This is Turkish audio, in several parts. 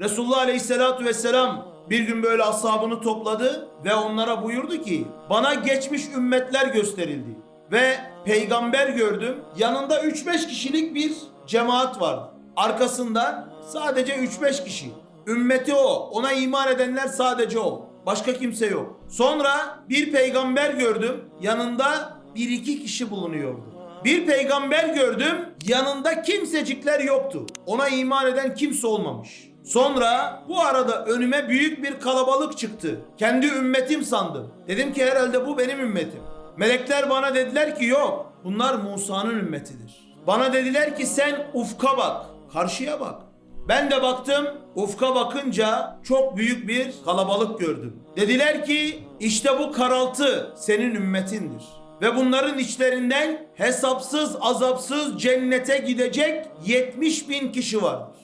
Resulullah Aleyhisselatü Vesselam bir gün böyle ashabını topladı ve onlara buyurdu ki bana geçmiş ümmetler gösterildi ve peygamber gördüm. Yanında 3-5 kişilik bir cemaat vardı. Arkasından sadece 3-5 kişi. Ümmeti o. Ona iman edenler sadece o. Başka kimse yok. Sonra bir peygamber gördüm. Yanında bir iki kişi bulunuyordu. Bir peygamber gördüm. Yanında kimsecikler yoktu. Ona iman eden kimse olmamış. Sonra bu arada önüme büyük bir kalabalık çıktı. Kendi ümmetim sandım. Dedim ki herhalde bu benim ümmetim. Melekler bana dediler ki yok. Bunlar Musa'nın ümmetidir. Bana dediler ki sen ufka bak. Karşıya bak. Ben de baktım ufka bakınca çok büyük bir kalabalık gördüm. Dediler ki işte bu karaltı senin ümmetindir. Ve bunların içlerinden hesapsız azapsız cennete gidecek 70 bin kişi vardır.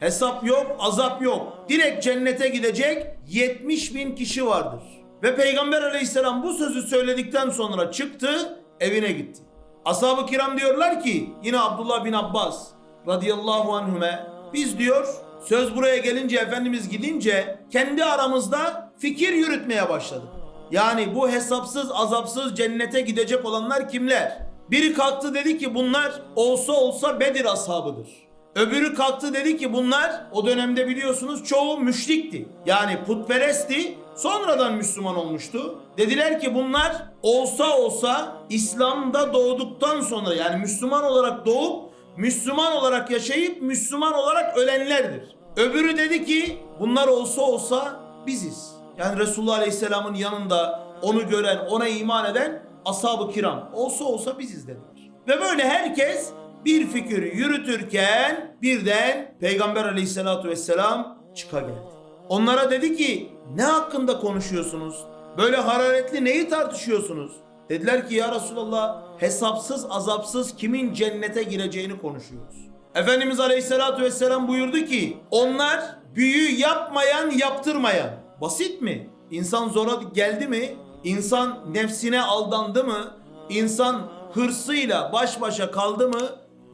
Hesap yok, azap yok. Direkt cennete gidecek 70 bin kişi vardır. Ve Peygamber aleyhisselam bu sözü söyledikten sonra çıktı, evine gitti. Ashab-ı kiram diyorlar ki, yine Abdullah bin Abbas radıyallahu anhüme, biz diyor, söz buraya gelince Efendimiz gidince kendi aramızda fikir yürütmeye başladık. Yani bu hesapsız azapsız cennete gidecek olanlar kimler? Biri kalktı dedi ki bunlar olsa olsa Bedir ashabıdır. Öbürü kalktı dedi ki bunlar o dönemde biliyorsunuz çoğu müşrikti. Yani putperestti. Sonradan Müslüman olmuştu. Dediler ki bunlar olsa olsa İslam'da doğduktan sonra yani Müslüman olarak doğup Müslüman olarak yaşayıp Müslüman olarak ölenlerdir. Öbürü dedi ki bunlar olsa olsa biziz. Yani Resulullah Aleyhisselam'ın yanında onu gören, ona iman eden ashab-ı kiram olsa olsa biziz dediler. Ve böyle herkes bir fikir yürütürken birden Peygamber Aleyhisselatü Vesselam çıka geldi. Onlara dedi ki ne hakkında konuşuyorsunuz? Böyle hararetli neyi tartışıyorsunuz? Dediler ki ya Resulallah hesapsız azapsız kimin cennete gireceğini konuşuyoruz. Efendimiz Aleyhisselatü Vesselam buyurdu ki onlar büyü yapmayan yaptırmayan. Basit mi? İnsan zora geldi mi? İnsan nefsine aldandı mı? İnsan hırsıyla baş başa kaldı mı?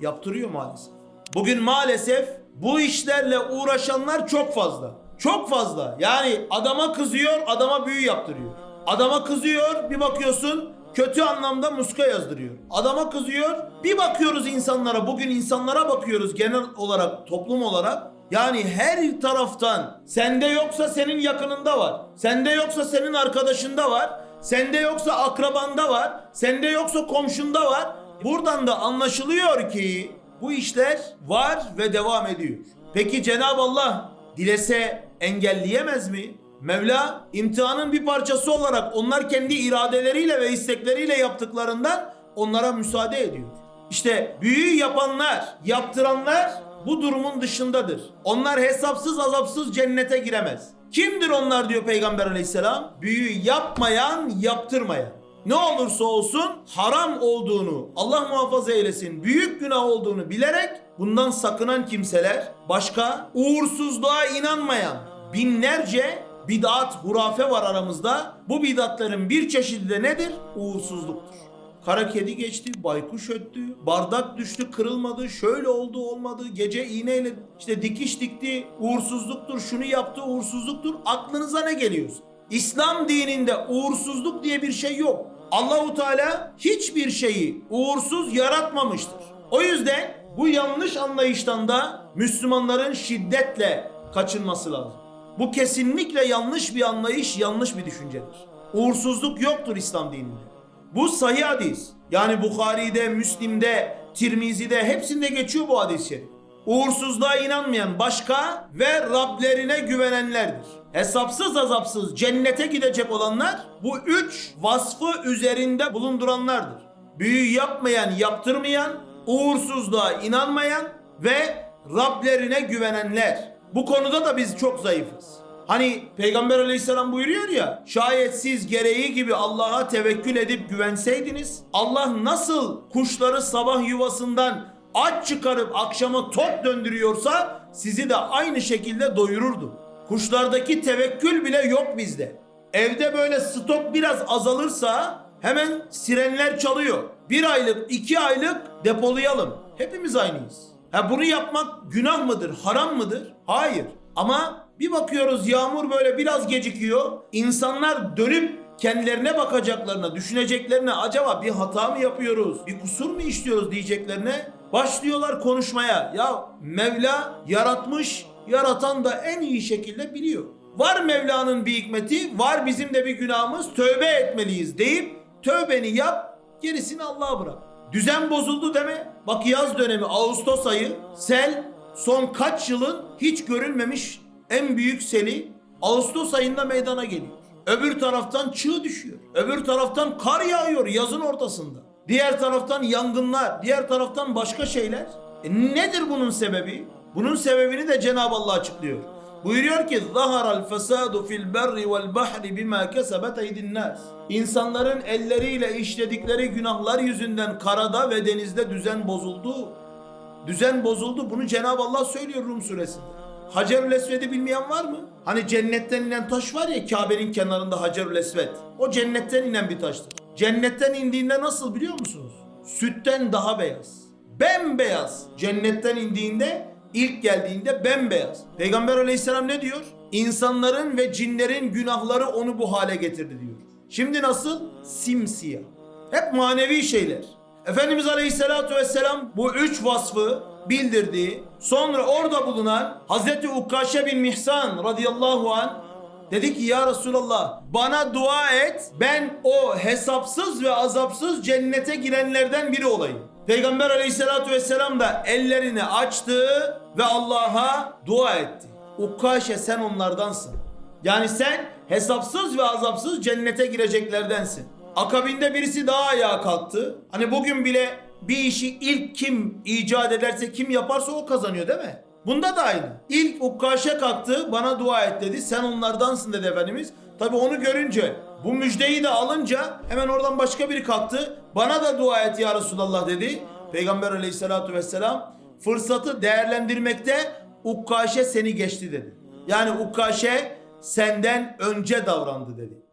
Yaptırıyor maalesef. Bugün maalesef bu işlerle uğraşanlar çok fazla. Çok fazla. Yani adama kızıyor, adama büyü yaptırıyor. Adama kızıyor, bir bakıyorsun kötü anlamda muska yazdırıyor. Adama kızıyor, bir bakıyoruz insanlara, bugün insanlara bakıyoruz genel olarak, toplum olarak. Yani her taraftan sende yoksa senin yakınında var. Sende yoksa senin arkadaşında var. Sende yoksa akrabanda var. Sende yoksa komşunda var. Buradan da anlaşılıyor ki bu işler var ve devam ediyor. Peki Cenab-ı Allah dilese engelleyemez mi? Mevla imtihanın bir parçası olarak onlar kendi iradeleriyle ve istekleriyle yaptıklarından onlara müsaade ediyor. İşte büyü yapanlar, yaptıranlar bu durumun dışındadır. Onlar hesapsız azapsız cennete giremez. Kimdir onlar diyor Peygamber aleyhisselam? Büyü yapmayan, yaptırmayan. Ne olursa olsun haram olduğunu, Allah muhafaza eylesin, büyük günah olduğunu bilerek bundan sakınan kimseler, başka uğursuzluğa inanmayan binlerce bid'at, hurafe var aramızda. Bu bid'atların bir çeşidi de nedir? Uğursuzluktur. Kara kedi geçti, baykuş öttü, bardak düştü, kırılmadı, şöyle oldu olmadı, gece iğneyle işte dikiş dikti, uğursuzluktur, şunu yaptı, uğursuzluktur. Aklınıza ne geliyorsa. İslam dininde uğursuzluk diye bir şey yok. Allahu Teala hiçbir şeyi uğursuz yaratmamıştır. O yüzden bu yanlış anlayıştan da Müslümanların şiddetle kaçınması lazım. Bu kesinlikle yanlış bir anlayış, yanlış bir düşüncedir. Uğursuzluk yoktur İslam dininde. Bu sahih hadis. Yani Bukhari'de, Müslim'de, Tirmizi'de hepsinde geçiyor bu hadis-i. Uğursuzluğa inanmayan başka ve Rablerine güvenenlerdir. Hesapsız azapsız cennete gidecek olanlar bu üç vasfı üzerinde bulunduranlardır. Büyü yapmayan, yaptırmayan, uğursuzluğa inanmayan ve Rablerine güvenenler. Bu konuda da biz çok zayıfız. Hani Peygamber aleyhisselam buyuruyor ya şayet siz gereği gibi Allah'a tevekkül edip güvenseydiniz Allah nasıl kuşları sabah yuvasından aç çıkarıp akşama top döndürüyorsa sizi de aynı şekilde doyururdu. Kuşlardaki tevekkül bile yok bizde. Evde böyle stok biraz azalırsa hemen sirenler çalıyor. Bir aylık, iki aylık depolayalım. Hepimiz aynıyız. Ha bunu yapmak günah mıdır, haram mıdır? Hayır. Ama bir bakıyoruz yağmur böyle biraz gecikiyor. İnsanlar dönüp kendilerine bakacaklarına, düşüneceklerine acaba bir hata mı yapıyoruz, bir kusur mu işliyoruz diyeceklerine başlıyorlar konuşmaya. Ya Mevla yaratmış, yaratan da en iyi şekilde biliyor. Var Mevla'nın bir hikmeti, var bizim de bir günahımız, tövbe etmeliyiz deyip tövbeni yap, gerisini Allah'a bırak. Düzen bozuldu deme. Bak yaz dönemi Ağustos ayı sel son kaç yılın hiç görülmemiş en büyük seli Ağustos ayında meydana geliyor. Öbür taraftan çığ düşüyor. Öbür taraftan kar yağıyor yazın ortasında. Diğer taraftan yangınlar, diğer taraftan başka şeyler. E nedir bunun sebebi? Bunun sebebini de Cenab-ı Allah açıklıyor. Buyuruyor ki zaharal fesadu fil berri vel bahri bima kesebet eydin nas. İnsanların elleriyle işledikleri günahlar yüzünden karada ve denizde düzen bozuldu. Düzen bozuldu. Bunu Cenab-ı Allah söylüyor Rum suresinde. Hacerül Esved'i bilmeyen var mı? Hani cennetten inen taş var ya Kabe'nin kenarında Hacerül Esved. O cennetten inen bir taştır. Cennetten indiğinde nasıl biliyor musunuz? Sütten daha beyaz. Bembeyaz. Cennetten indiğinde ilk geldiğinde bembeyaz. Peygamber aleyhisselam ne diyor? İnsanların ve cinlerin günahları onu bu hale getirdi diyor. Şimdi nasıl? Simsiyah. Hep manevi şeyler. Efendimiz Aleyhisselatü Vesselam bu üç vasfı bildirdi. Sonra orada bulunan Hazreti Ukkaşe bin Mihsan radıyallahu an dedi ki ya Resulallah bana dua et ben o hesapsız ve azapsız cennete girenlerden biri olayım. Peygamber Aleyhisselatü Vesselam da ellerini açtı ve Allah'a dua etti. Ukkaşe sen onlardansın. Yani sen hesapsız ve azapsız cennete gireceklerdensin. Akabinde birisi daha ayağa kalktı. Hani bugün bile bir işi ilk kim icat ederse kim yaparsa o kazanıyor değil mi? Bunda da aynı. İlk Ukkaşe kalktı bana dua et dedi. Sen onlardansın dedi Efendimiz. Tabi onu görünce bu müjdeyi de alınca hemen oradan başka biri kalktı. Bana da dua et ya Resulallah dedi. Peygamber aleyhissalatu vesselam fırsatı değerlendirmekte Ukkaşe seni geçti dedi. Yani Ukkaşe senden önce davrandı dedi.